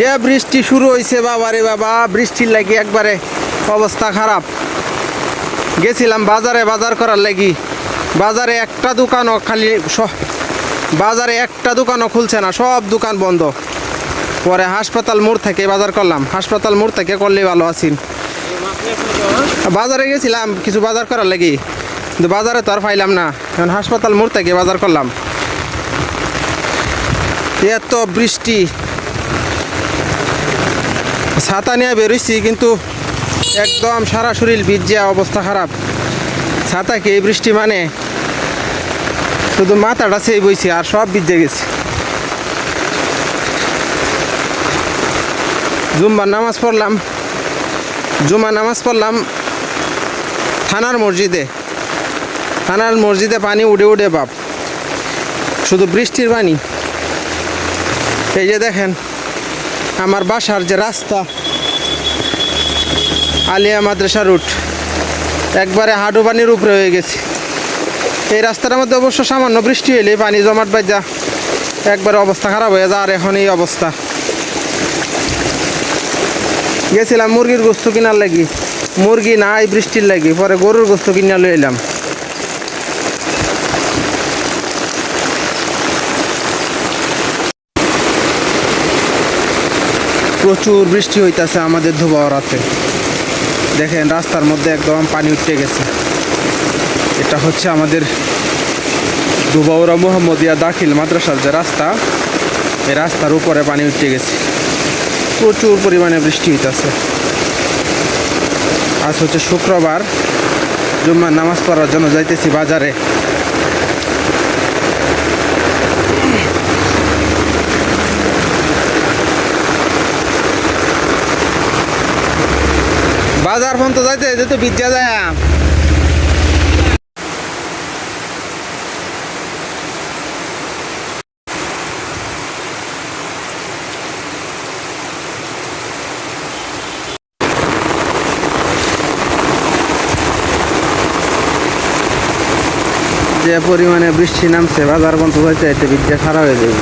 যে বৃষ্টি শুরু হয়েছে বাবা রে বাবা, বৃষ্টির লাগি একবারে অবস্থা খারাপ। গেছিলাম বাজারে, বাজার করার লাগি। বাজারে একটা দোকানও খালি বাজারে একটা দোকানও খুলছে না, সব দোকান বন্ধ। পরে হাসপাতাল মোড় থেকে বাজার করলাম। হাসপাতাল মোড় থেকে করলেই ভালো আছেন বাজারে গেছিলাম, কিছু বাজার করার লাগি। কিন্তু বাজারে তো আর পাইলাম না। এখন হাসপাতাল মোড় থেকে বাজার করলাম। এত বৃষ্টি ছাতা নিয়ে বেরোইছি, কিন্তু একদম সারা শরীর ভিজিয়া অবস্থা খারাপ। ছাতা কি এই বৃষ্টি মানে? শুধু মাথাটা সেই বইছি আর সব ভিজে গেছে। জুম্বার নামাজ পড়লাম। জুম্মা নামাজ পড়লাম থানার মসজিদে। থানার মসজিদে পানি উড়ে উড়ে বাপ। শুধু বৃষ্টির পানি। এই যে দেখেন আমার বাসার যে রাস্তা, আলিয়া মাদ্রাসা রুট, একবারে হাডু পানির উপরে হয়ে গেছে। এই রাস্তার মধ্যে অবশ্য সামান্য বৃষ্টি হলে পানি জমাট বাজা একবারে অবস্থা খারাপ হয়ে যায়, আর এখন এই অবস্থা। গেছিলাম মুরগির গোস্ত কিনার লাগি। মুরগি নাই বৃষ্টির লাগি, পরে গরুর গোস্ত কিনা লই প্রচুর বৃষ্টি হইতাছে আমাদের ধুবাওয়ারাতে দেখেন, রাস্তার মধ্যে একদম পানি উঠে গেছে। এটা হচ্ছে আমাদের ধুবাউরা মোহাম্মদিয়া দাখিল মাদ্রাসার যে রাস্তা, এই রাস্তার উপরে পানি উঠে গেছে। প্রচুর পরিমাণে বৃষ্টি হইতেছে। আজ হচ্ছে শুক্রবার, জুম্মার নামাজ পড়ার জন্য যাইতেছি বাজারে। বাজার ফোন তো যাইতে যেতে বিদ্যা যায় যে পরিমাণে বৃষ্টি নামছে, বাজার বন্ধ হয়েছে এতে বিদ্যা খারাপ হয়ে যাবে।